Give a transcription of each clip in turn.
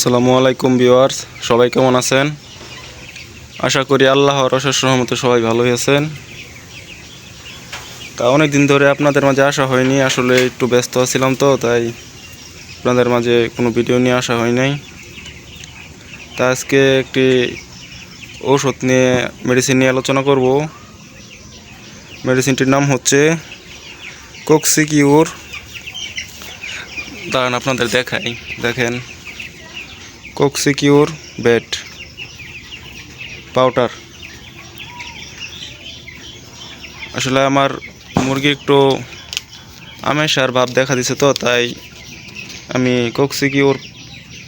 আসসালামু আলাইকুম ভিউয়ার্স, সবাই কেমন আছেন? আশা করি আল্লাহর অশেষ রহমতে সবাই ভালোই আছেন। তা অনেক দিন ধরে আপনাদের মাঝে আসা হয়নি, আসলে একটু ব্যস্ত ছিলাম তো, তাই আপনাদের মাঝে কোনো ভিডিও নিয়ে আসা হয় নাই। তা আজকে একটি ঔষধ নিয়ে মেডিসিন নিয়ে আলোচনা করব। মেডিসিনটির নাম হচ্ছে কোক্সিকিউর দাঁড়ান আপনাদের দেখাই, দেখেন। কোক্সিকিউর বেড, পাউডার। আসলে আমার মুরগি একটু আমেশার ভাব দেখা দিছে তো, তাই আমি কোক্সিকিউর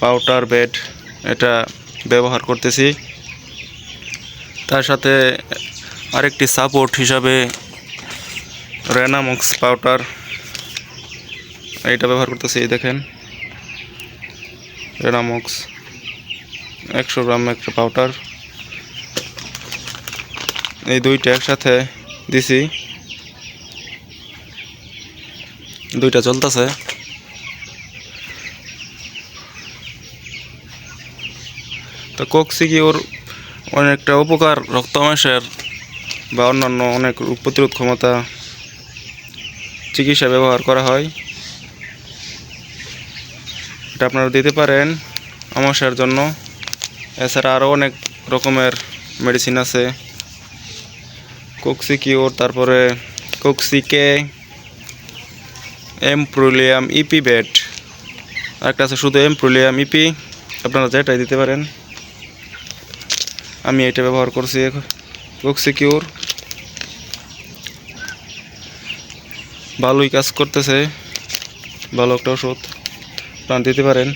পাউডার বেড এটা ব্যবহার করতেছি। তার সাথে আরেকটি সাপোর্ট হিসাবে রেনামক্স পাউডার এটা ব্যবহার করতেছি দেখেন। রেনামক্স। একশো গ্রাম একটা পাউডার এই দুইটা একসাথে দিছি। দুইটা চলতেছে। তো কোক্সিকিওর অনেকটা উপকার রক্তমাংসের বা অন্যান্য অনেক প্রতিরোধ ক্ষমতা চিকিৎসা ব্যবহার করা হয়। এটা আপনারা দিতে পারেন আমাশার জন্য। এছাড়া আরও অনেক রকমের মেডিসিন আছে। কোক্সিকিওর তারপরে কোক্সিকে এমপ্রোলিয়াম ইপি বেড আরেকটা আছে শুধু এমপ্রোলিয়াম ইপি আপনারা যেটাই দিতে পারেন। আমি এটা ব্যবহার করছি কোক্সিকিওর ভালোই কাজ করতেছে। ভালো একটা ওষুধ। আপনারা দিতে পারেন।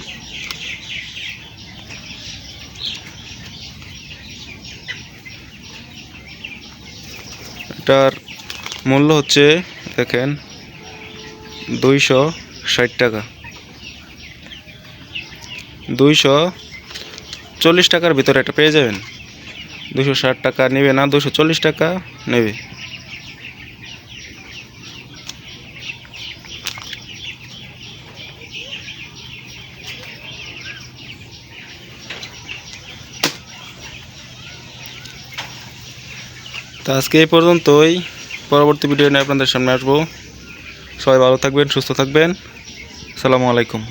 এটার মূল্য হচ্ছে, দেখেন, দুইশো ষাট টাকা। দুইশো চল্লিশ টাকার ভিতরে এটা পেয়ে যাবেন। দুশো ষাট টাকা নেবে না দুশো চল্লিশ টাকা নেবে। তো আজকে এই পর্যন্তই। পরবর্তী ভিডিও নিয়ে আপনাদের সামনে আসব। সবাই ভালো থাকবেন, সুস্থ থাকবেন। আসসালামু আলাইকুম।